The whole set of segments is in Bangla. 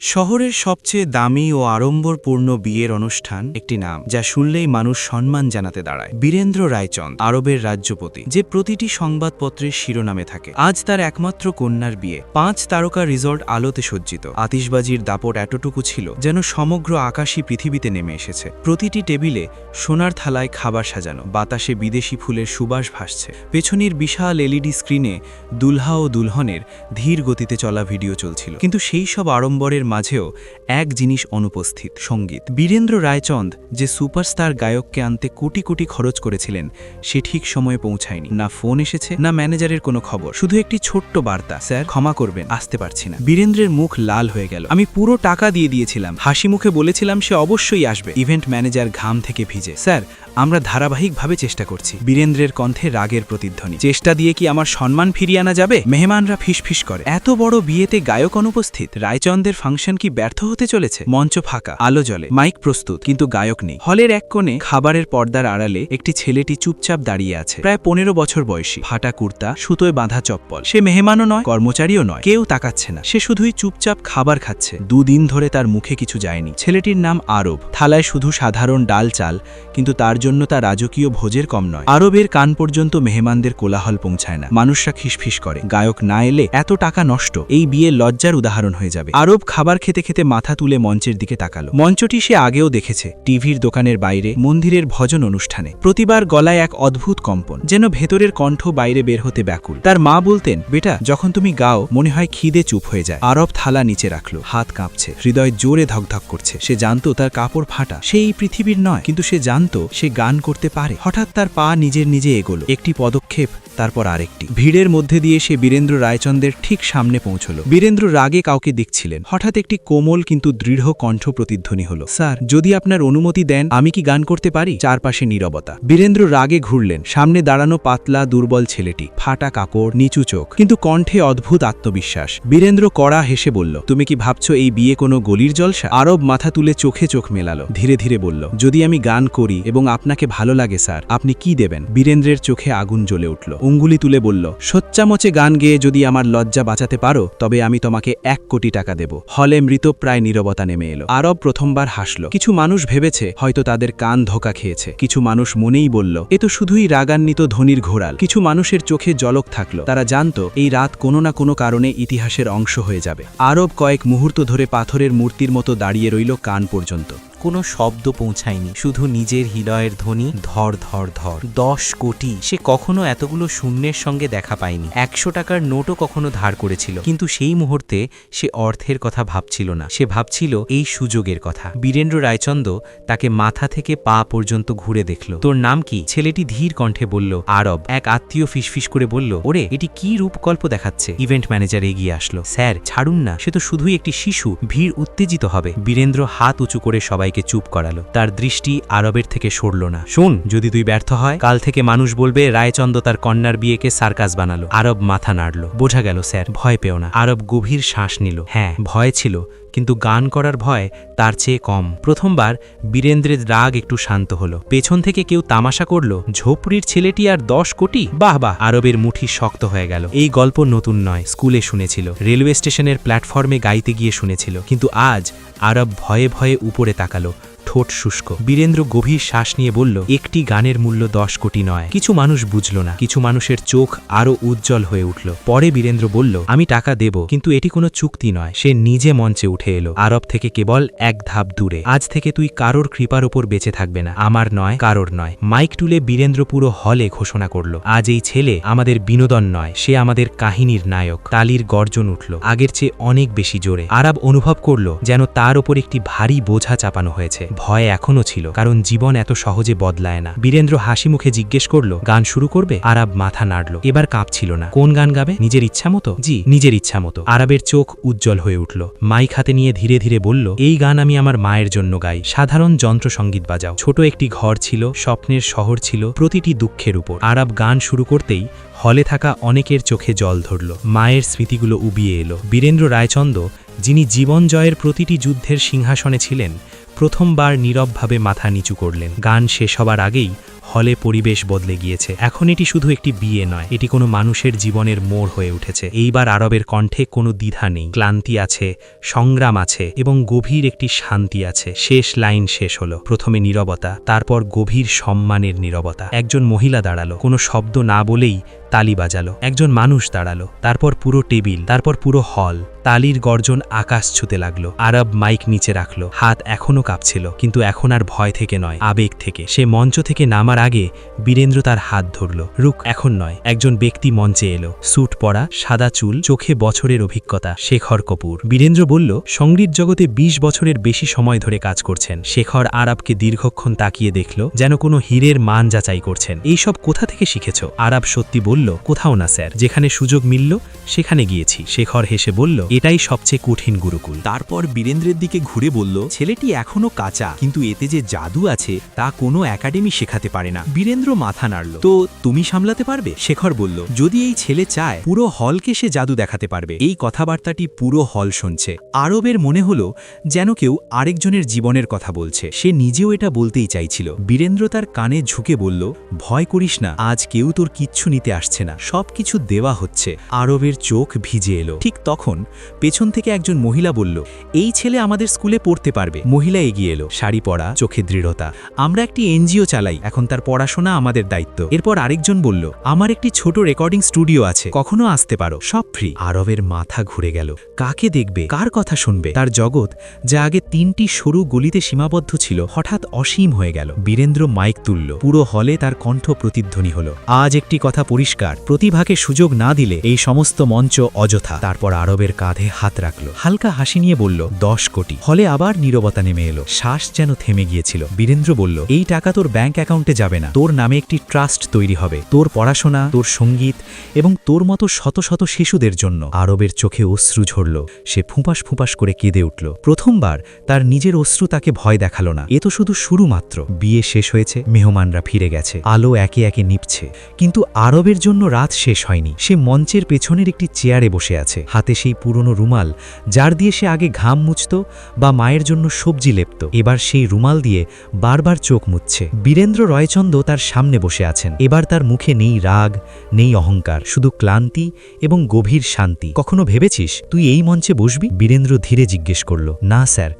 শহরের সবচেয়ে দামি ও আড়ম্বরপূর্ণ বিয়ের অনুষ্ঠান একটি নাম, যা শুনলেই মানুষ সম্মান জানাতে দাঁড়ায়। বীরেন্দ্র রায়চন্দ, আরবের রাজ্যপতি, যে প্রতিটি সংবাদপত্রের শিরোনামে থাকে। আজ তার একমাত্র কন্যার বিয়ে। পাঁচ তারকা রিসর্ট আলোতে সজ্জিত। আতিশবাজির দাপট এতটুকু ছিল যেন সমগ্র আকাশী পৃথিবীতে নেমে এসেছে। প্রতিটি টেবিলে সোনার থালায় খাবার সাজানো, বাতাসে বিদেশি ফুলের সুবাস ভাসছে। পেছনের বিশাল এলইডি স্ক্রিনে দুলহা ও দুলহনের ধীর গতিতে চলা ভিডিও চলছিল। কিন্তু সেই সব আড়ম্বরের মাঝেও এক জিনিস অনুপস্থিত, সংগীত। বীরেন্দ্র রায়চন্দ, যে সুপারস্টার গায়ককে আনতে কোটি কোটি খরচ করেছিলেন, সে ঠিক সময়ে পৌঁছায়নি। না ফোন এসেছে, না ম্যানেজারের কোনো খবর। শুধু একটি ছোট্ট বার্তা, স্যার, ক্ষমা করবেন, আসতে পারছি না। বীরেন্দ্রের মুখ লাল হয়ে গেল। আমি পুরো টাকা দিয়ে দিয়েছিলাম। হাসি মুখে বলেছিলাম, সে অবশ্যই আসবে। ইভেন্ট ম্যানেজার ঘাম থেকে ভিজে, স্যার, আমরা ধারাবাহিকভাবে চেষ্টা করছি। বীরেন্দ্রের কণ্ঠে রাগের প্রতিধ্বনি, চেষ্টা দিয়ে কি আমার সম্মান ফিরিয়ে আনা যাবে? মেহমানরা ফিসফিস করে, এত বড় বিয়েতে গায়ক অনুপস্থিত? রায়চন্দের ফাংশন কি ব্যর্থ হতে চলেছে? মঞ্চ ফাঁকা, আলো জ্বলে, মাইক প্রস্তুত, কিন্তু গায়ক নেই। হলের এক কোণে খাবারের পর্দার আড়ালে একটি ছেলেটি চুপচাপ দাঁড়িয়ে আছে। প্রায় পনেরো বছর বয়সী। ফাটা কুর্তা, সুতোয় বাঁধা চপ্পল। সে মেহমানও নয়, কর্মচারীও নয়। কেউ তাকাচ্ছে না। সে শুধুই চুপচাপ খাবার খাচ্ছে। দুদিন ধরে তার মুখে কিছু যায়নি। ছেলেটির নাম আরব। থালায় শুধু সাধারণ ডাল চাল, কিন্তু তার জন্য তা রাজকীয় ভোজের কম নয়। আরবের কান পর্যন্ত মেহমানদের কোলাহল পৌঁছায় না। মানুষরা খিসফিস করে। গায়ক না এলে এত টাকা নষ্ট। এই বিয়ে লজ্জার উদাহরণ হয়ে যাবে। আরব খাবার খেতে খেতে মাথা তুলে মঞ্চের দিকে তাকালো। মঞ্চটি সে আগেও দেখেছে, টিভির দোকানের বাইরে, মন্দিরের ভজন অনুষ্ঠানে। প্রতিবার গলায় এক অদ্ভুত কম্পন, যেন ভেতরের কণ্ঠ বাইরে বের হতে ব্যাকুল। তার মা বলতেন, বেটা, যখন তুমি গাও, মনে হয় খিদে চুপ হয়ে যায়। আরব থালা নিচে রাখল, হাত কাঁপছে, হৃদয় জোরে ধকধক করছে। সে জানতো তার কাপড় ফাটা, সে এই পৃথিবীর নয়, কিন্তু সে জানতো সে গান করতে পারে। হঠাৎ তার পা নিজের নিজে এগোলো, একটি পদক্ষেপ তারপর আরেকটি। ভিড়ের মধ্যে দিয়ে সে বীরেন্দ্র রায়চন্দ্রের ঠিক সামনে পৌঁছল। বীরেন্দ্র রাগে কাউকে দেখছিলেন। হঠাৎ একটি কোমল কিন্তু দৃঢ় কণ্ঠ প্রতিধ্বনি হল। স্যার, যদি আপনার অনুমতি দেন, আমি কি গান করতে পারি? চারপাশে নীরবতা। বীরেন্দ্র রাগে ঘুরলেন। সামনে দাঁড়ানো পাতলা, দুর্বল ছেলেটি। ফাটা কাপড়, নিচু চোখ। কিন্তু কণ্ঠে অদ্ভুত আত্মবিশ্বাস। বীরেন্দ্র কড়া হেসে বলল, তুমি কি ভাবছ এই বিয়ে কোনো গলির জলসা? আরব মাথা তুলে চোখে চোখ মেলালো। ধীরে ধীরে বলল, যদি আমি গান করি এবং আপনাকে ভালো লাগে, স্যার, আপনি কি দেবেন? বীরেন্দ্রের চোখে আগুন জ্বলে উঠল। অঙ্গুলি তুলে বলল, সোচ্চামচে গান গেয়ে যদি আমার লজ্জা বাঁচাতে পারো, তবে আমি তোমাকে এক কোটি টাকা দেব। হলে মৃত প্রায় নীরবতা নেমে এলো। আরব প্রথমবার হাসল। কিছু মানুষ ভেবেছে, হয়তো তাদের কান ধোকা খেয়েছে। কিছু মানুষ মনেই বলল, এ তো শুধুই রাগান্বিত ধনির ঘোরাল কিছু মানুষের চোখে জলক থাকল। তারা জানতো, এই রাত কোনো না কোনো কারণে ইতিহাসের অংশ হয়ে যাবে। আরব কয়েক মুহূর্ত ধরে পাথরের মূর্তির মতো দাঁড়িয়ে রইল কান পর্যন্ত। কোনো শব্দ পৌঁছায়নি, শুধু নিজের হৃদয়ের ধ্বনি, ধর ধর ধর। দশ কোটি, সে কখনো এতগুলো শূন্যের সঙ্গে দেখা পায়নি। একশো টাকার নোটও কখনো ধার করেছিল। কিন্তু সেই মুহূর্তে সে অর্থের কথা ভাবছিল না। সে ভাবছিল, এই সুযোগের কথা। বীরেন্দ্র রায়চন্দ তাকে মাথা থেকে পা পর্যন্ত ঘুরে দেখল। তোর নাম কি? ছেলেটি ধীর কণ্ঠে বলল, আরব। এক আত্মীয় ফিসফিস করে বলল, ওরে, এটি কি রূপকল্প দেখাচ্ছে? ইভেন্ট ম্যানেজার এগিয়ে আসলো, স্যার, ছাড়ুন না, সে তো শুধুই একটি শিশু, ভিড় উত্তেজিত হবে। বীরেন্দ্র হাত উঁচু করে সবাই সবাইকে চুপ করালো। তার দৃষ্টি আরবের থেকে সরল না। শুন, যদি তুই ব্যর্থ হয়, কাল থেকে মানুষ বলবে, রায়চন্দ তার কন্যার বিয়েকে সার্কাস বানালো। আরব মাথা নাড়ল। বোঝা গেল, স্যার, ভয় পেও না। আরব গভীর শ্বাস নিল। হ্যাঁ ভয় ছিল কিন্তু গান করার ভয় তার চেয়ে কম। প্রথমবার বীরেন্দ্রের রাগ একটু শান্ত হলো। পেছন থেকে কেউ তামাশা করল, ঝোপড়ির ছেলেটি আর দশ কোটি? বাহ বাহ। আরবের মুঠি শক্ত হয়ে গেল। এই গল্প নতুন নয়, স্কুলে শুনেছিল। রেলওয়ে স্টেশনের প্ল্যাটফর্মে গাইতে গিয়ে শুনেছিল। কিন্তু আজ আরব ভয়ে ভয়ে উপরে তাকালো। ঠোঁট শুষ্ক। বীরেন্দ্র গভীর শ্বাস নিয়ে বলল, একটি গানের মূল্য দশ কোটি নয়। কিছু মানুষ বুঝল না। কিছু মানুষের চোখ আরও উজ্জ্বল হয়ে উঠল। পরে বীরেন্দ্র বলল, আমি টাকা দেব, কিন্তু এটি কোনো চুক্তি নয়। সে নিজে মঞ্চে উঠে এলো। আরব থেকে কেবল এক ধাপ দূরে। আজ থেকে তুই কারোর কৃপার ওপর বেঁচে থাকবে না। আমার নয়, কারোর নয়। মাইক টুলে বীরেন্দ্র পুরো হলে ঘোষণা করল, আজ এই ছেলে আমাদের বিনোদন নয়। সে আমাদের কাহিনীর নায়ক। তালির গর্জন উঠল, আগের চেয়ে অনেক বেশি জোরে। আরব অনুভব করল, যেন তার ওপর একটি ভারী বোঝা চাপানো হয়েছে। ভয় এখনও ছিল, কারণ জীবন এত সহজে বদলায় না। বীরেন্দ্র হাসি মুখে জিজ্ঞেস করল, গান শুরু করবে? আরব মাথা নাড়ল। এবার কাঁপছিল না। কোন গান গাবে? নিজের ইচ্ছা মতো? জি, নিজের ইচ্ছা মতো। আরবের চোখ উজ্জ্বল হয়ে উঠল। মাইক হাতে নিয়ে ধীরে ধীরে বলল, এই গান আমি আমার মায়ের জন্য গাই। সাধারণ যন্ত্র সংগীত বাজাও। ছোট একটি ঘর ছিল, স্বপ্নের শহর ছিল, প্রতিটি দুঃখের উপর। আরব গান শুরু করতেই হলে থাকা অনেকের চোখে জল ধরল। মায়ের স্মৃতিগুলো উবিয়ে এলো। বীরেন্দ্র রায়চন্দ যিনি জীবন জয়ের প্রতিটি যুদ্ধের সিংহাসনে ছিলেন, প্রথমবার নীরবভাবে মাথা নিচু করলেন। গান শেষ হবার আগেই হলে পরিবেশ বদলে গিয়েছে। এখন এটি শুধু একটি বিয়ে নয়, এটি কোনো মানুষের জীবনের মোড় হয়ে উঠেছে। এইবার আরবের কণ্ঠে কোনো দ্বিধা নেই। ক্লান্তি আছে, সংগ্রাম আছে এবং গভীর একটি শান্তি আছে। শেষ লাইন শেষ হলো। প্রথমে নীরবতা, তারপর গভীর সম্মানের নীরবতা। একজন মহিলা দাঁড়াল। কোনো শব্দ না বলেই তালি বাজালো। একজন মানুষ দাঁড়াল। তারপর পুরো টেবিল, তারপর পুরো হল। তালির গর্জন আকাশ ছুতে লাগল। আরব মাইক নিচে রাখল। হাত এখনও কাঁপছিল, কিন্তু এখন আর ভয় থেকে নয়, আবেগ থেকে। সে মঞ্চ থেকে নামার আগে বীরেন্দ্র তার হাত ধরল। রুক এখন নয়। একজন ব্যক্তি মঞ্চে এলো। স্যুট পরা, সাদা চুল, চোখে বছরের অভিজ্ঞতা, শেখর কপুর। বীরেন্দ্র বলল, সংগীত জগতে ২০ বছরের বেশি সময় ধরে কাজ করছেন। শেখর আরবকে দীর্ঘক্ষণ তাকিয়ে দেখল, যেন কোনো হীরের মান যাচাই করছেন। এইসব কোথা থেকে শিখেছ? আরব সত্যি বলল কোথাও না, স্যার। যেখানে সুযোগ মিলল, সেখানে গিয়েছি। শেখর হেসে বলল, এটাই সবচেয়ে কঠিন গুরুকুল। তারপর বীরেন্দ্রের দিকে ঘুরে বলল, ছেলেটি এখনও কাঁচা, কিন্তু এতে যে জাদু আছে, তা কোনো একাডেমি শেখাতে পারে না। বীরেন্দ্র মাথা নাড়ল, তো তুমি সামলাতে পারবে? শেখর বলল, যদি এই ছেলে চায়, পুরো হলকে সে জাদু দেখাতে পারবে। এই কথাবার্তাটি পুরো হল শুনছে। আরবের মনে হলো যেন কেউ আরেকজনের জীবনের কথা বলছে। সে নিজেও এটা বলতেই চাইছিল। বীরেন্দ্র তার কানে ঝুঁকে বলল, ভয় করিস না, আজ কেউ তোর কিচ্ছু নিতে আসছে না। সবকিছু দেওয়া হচ্ছে। আরবের চোখ ভিজে এলো। ঠিক তখন পেছন থেকে একজন মহিলা বলল, এই ছেলে আমাদের স্কুলে পড়তে পারবে। মহিলা এগিয়ে এলো। শাড়ি পরা, চোখে দৃঢ়তা। আমরা একটি এনজিও চালাই। এখন তার পড়াশোনা আমাদের দায়িত্ব। এরপর আরেকজন বলল, আমার একটি ছোট রেকর্ডিং স্টুডিও আছে। কখনো আসতে পারো। সব ফ্রি। আরবের মাথা ঘুরে গেল। কাকে দেখবে? কার কথা শুনবে? তার জগৎ, যা আগে তিনটি সরু গলিতে সীমাবদ্ধ ছিল, হঠাৎ অসীম হয়ে গেল। বীরেন্দ্র মাইক তুলল। পুরো হলে তার কণ্ঠ প্রতিধ্বনি হল। আজ একটি কথা পরিষ্কার প্রতিভাকে সুযোগ না দিলে এই সমস্ত মঞ্চ অযথা। তারপর আরবের কাঁধে হাত রাখল। হালকা হাসি নিয়ে বলল, দশ কোটি। হলে আবার নীরবতা নেমে এলো। শ্বাস যেন থেমে গিয়েছিল। বীরেন্দ্র বলল, এই টাকা তোর ব্যাংক অ্যাকাউন্টে যাবে না। তোর নামে একটি ট্রাস্ট তৈরি হবে। তোর পড়াশোনা, তোর সংগীত এবং তোর মতো শত শত শিশুদের জন্য। আরবের চোখে অশ্রু ঝরল। সে ফুঁপাস ফুঁপাস করে কেঁদে উঠল। প্রথমবার তার নিজের অশ্রু তাকে ভয় দেখাল না। এ তো শুধু শুরু মাত্র বিয়ে শেষ হয়েছে, মেহমানরা ফিরে গেছে। আলো একে একে নিপছে। কিন্তু আরবের জন্য রাত শেষ হয়নি। সে মঞ্চের পেছনের একটি চেয়ারে বসে আছে। হাতে সেই পুরনো রুমাল, যার দিয়ে সে আগে ঘাম মুছত বা মায়ের জন্য সবজি লেপত। এবার সেই রুমাল দিয়ে বারবার চোখ মুছছে। বীরেন্দ্র রয়চন্দ তার সামনে বসে আছেন। এবার তার মুখে নেই রাগ, নেই অহংকার, শুধু ক্লান্তি এবং গভীর শান্তি। কখনো ভেবেছিস তুই এই মঞ্চে বসবি? বীরেন্দ্র ধীরে জিজ্ঞেস করল, না স্যার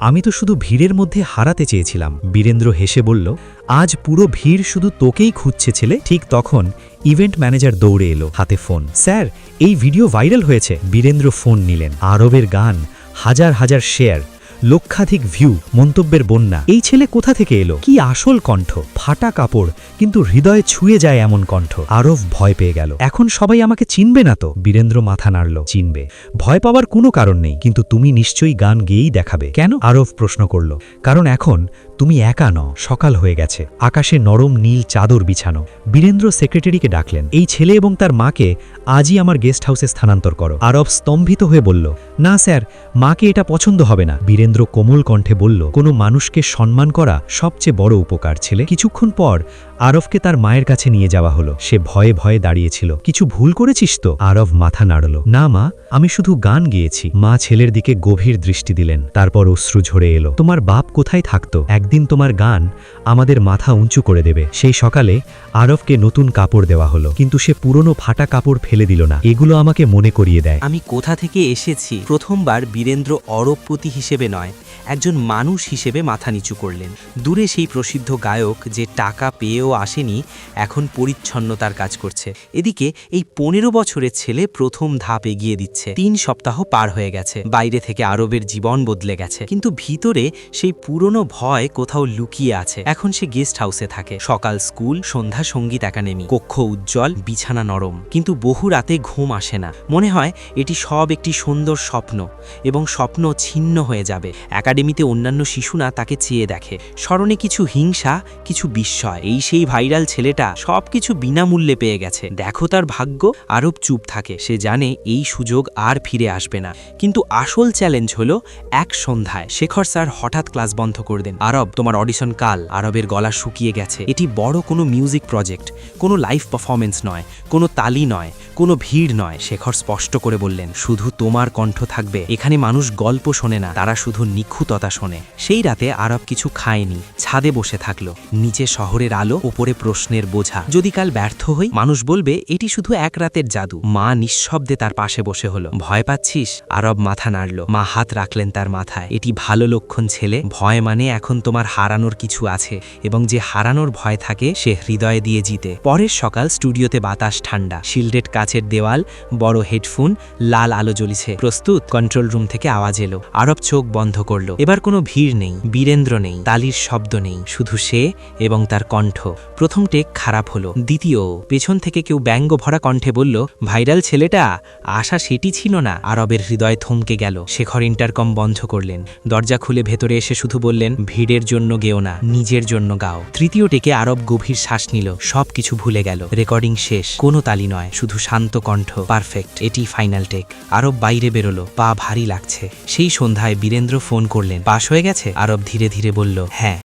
আমি তো শুধু ভিড়ের মধ্যে হারাতে চেয়েছিলাম। বীরেন্দ্র হেসে বলল, আজ পুরো ভিড় শুধু তোকেই খুঁজছে ছেলে। ঠিক তখন ইভেন্ট ম্যানেজার দৌড়ে এলো হাতে ফোন। স্যার, এই ভিডিও ভাইরাল হয়েছে। বীরেন্দ্র ফোন নিলেন। আরবের গান হাজার হাজার শেয়ার। লক্ষাধিক ভিউ মন্তব্যের বন্যা। এই ছেলে কোথা থেকে এলো? কি আসল কণ্ঠ? ফাটা কাপড়, কিন্তু হৃদয়ে ছুঁয়ে যায় এমন কণ্ঠ। আরব ভয় পেয়ে গেল। এখন সবাই আমাকে চিনবে না তো? বীরেন্দ্র মাথা নাড়ল। চিনবে। ভয় পাওয়ার কোনো কারণ নেই, কিন্তু তুমি নিশ্চয়ই গান গেয়েই দেখাবে। কেন? আরব প্রশ্ন করল। কারণ এখন তুমি একা ন সকাল হয়ে গেছে। আকাশে নরম নীল চাদর বিছানো। বীরেন্দ্র সেক্রেটারিকে ডাকলেন, এই ছেলে এবং তার মাকে আজই আমার গেস্ট হাউসে স্থানান্তর করো। আরব স্তম্ভিত হয়ে বলল, না স্যার, মাকে এটা পছন্দ হবে না। বীরেন্দ্র কোমল কণ্ঠে বলল, কোনো মানুষকে সম্মান করা সবচেয়ে বড় উপকার, ছেলে। কিছুক্ষণ পর আরবকে তার মায়ের কাছে নিয়ে যাওয়া হলো। সে ভয়ে ভয়ে দাঁড়িয়েছিল, কিছু ভুল করেছিস তো? আরব মাথা নাড়ল, না মা, আমি শুধু গান গেয়েছি। মা ছেলের দিকে গভীর দৃষ্টি দিলেন, তারপর অশ্রু ঝরে এলো, তোমার বাপ কোথায় থাকতো? একদিন তোমার গান আমাদের মাথা উঁচু করে দেবে। সেই সকালে আরবকে নতুন কাপড় দেওয়া হলো। কিন্তু সে পুরনো ফাটা কাপড় ফেলে দিল না। এগুলো আমাকে মনে করিয়ে দেয়। আমি কোথা থেকে এসেছি প্রথমবার বীরেন্দ্র অরবপতি হিসেবে নয়, একজন মানুষ হিসেবে মাথা নিচু করলেন। দূরে সেই প্রসিদ্ধ গায়ক যে টাকা পেয়েও আসেনি, এখন পরিচ্ছন্নতার কাজ করছে। এদিকে এই পনেরো বছরের ছেলে প্রথম ধাপ এগিয়ে দিচ্ছে। তিন সপ্তাহ পার হয়ে গেছে। বাইরে থেকে আরবের জীবন বদলে গেছে। কিন্তু ভিতরে সেই পুরনো ভয় কোথাও লুকিয়ে আছে। এখন সে গেস্ট হাউসে থাকে। সকাল স্কুল, সন্ধ্যা সংগীত একাডেমি। কক্ষ উজ্জ্বল, বিছানা নরম। কিন্তু বহু রাতে ঘুম আসে না। মনে হয় এটি সব একটি সুন্দর স্বপ্ন এবং স্বপ্ন ছিন্ন হয়ে যাবে। একাডেমিতে অন্যান্য শিশুরা তাকে চেয়ে দেখে। স্মরণে কিছু হিংসা, কিছু বিস্ময়। এই সেই ভাইরাল ছেলেটা সবকিছু বিনামূল্যে পেয়ে গেছে। দেখো তার ভাগ্য, আরব চুপ থাকে। সে জানে এই সুযোগ আর ফিরে আসবে না। কিন্তু আসল চ্যালেঞ্জ হলো এক সন্ধ্যায়। শেখর স্যার হঠাৎ ক্লাস বন্ধ করে দেন। আরব তোমার অডিশন কাল আরবের গলা শুকিয়ে গেছে। এটি বড় কোনো মিউজিক প্রজেক্ট কোনো লাইভ পারফরমেন্স নয়, কোনো তালি নয়, কোনো ভিড় নয়, শেখর স্পষ্ট করে বললেন, শুধু তোমার কণ্ঠ থাকবে। এখানে মানুষ গল্প শোনে না, তারা শুধু নিক খুততা শোনে। সেই রাতে আরব কিছু খায়নি, ছাদে বসে থাকল, নিচে শহরের আলো, ওপরে প্রশ্নের বোঝা। যদি কাল ব্যর্থ হই? মানুষ বলবে, এটি শুধু এক রাতের জাদু। মা নিঃশব্দে তার পাশে বসে হলো। ভয় পাচ্ছিস? আরব মাথা নাড়ল। মা হাত রাখলেন তার মাথায়। এটি ভালো লক্ষণ, ছেলে। ভয় মানে এখন তোমার হারানোর কিছু আছে এবং যে হারানোর ভয় থাকে সে হৃদয়ে দিয়ে জিতে। পরের সকাল স্টুডিওতে বাতাস ঠান্ডা, শিল্ডেড কাচের দেওয়াল, বড় হেডফোন, লাল আলো জ্বলিছে। প্রস্তুত, কন্ট্রোল রুম থেকে আওয়াজ এলো। আরব চোখ বন্ধ করল। এবার কোনো ভিড় নেই, বীরেন্দ্র নেই, তালির শব্দ নেই, শুধু সে এবং তার কণ্ঠ। প্রথম টেক খারাপ হলো। দ্বিতীয়, পেছন থেকে কেউ ব্যঙ্গ ভরা কণ্ঠে বলল, ভাইরাল ছেলেটা, আশা সেটি ছিল না। আরবের হৃদয় থমকে গেল। শেখর ইন্টারকম বন্ধ করলেন। দরজা খুলে ভেতরে এসে শুধু বললেন, ভিড়ের জন্য গেও না, নিজের জন্য গাও। তৃতীয় টেকে আরব গভীর শ্বাস নিল সব কিছু ভুলে গেল। রেকর্ডিং শেষ, কোনো তালি নয়, শুধু শান্ত কণ্ঠ, পারফেক্ট, এটি ফাইনাল টেক। আরব বাইরে বেরোলো, পা ভারী লাগছে। সেই সন্ধ্যায় বীরেন্দ্র ফোন করলেন পাশ হয়ে গেছে? আরব ধীরে ধীরে বলল হ্যাঁ।